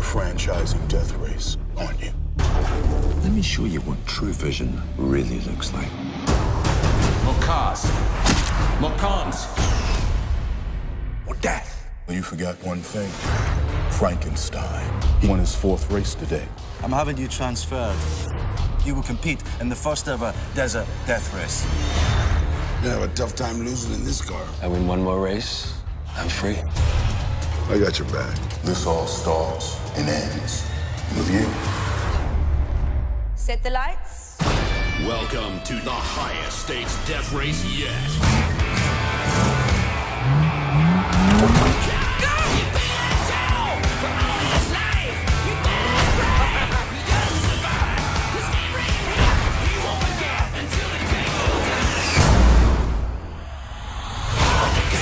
You're franchising Death Race, aren't you? Let me show you what true vision really looks like. More cars. More cons. Or death. Well, you forgot one thing. Frankenstein. He won his fourth race today. I'm having you transferred. You will compete in the first ever desert death race. You have a tough time losing in this car. I win one more race, I'm free. I got your back. This all starts and ends with you. Set the lights. Welcome to the highest stakes death race yet.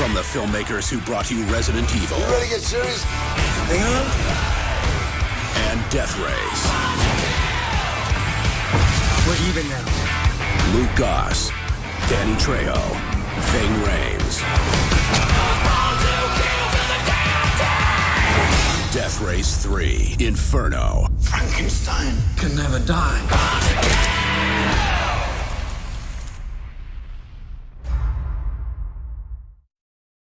From the filmmakers who brought you Resident Evil You ready to get serious? Hang on. and Death Race, We're even now. Luke Goss, Danny Trejo, Ving Rhames. Death Race 3, Inferno. Frankenstein Can never die.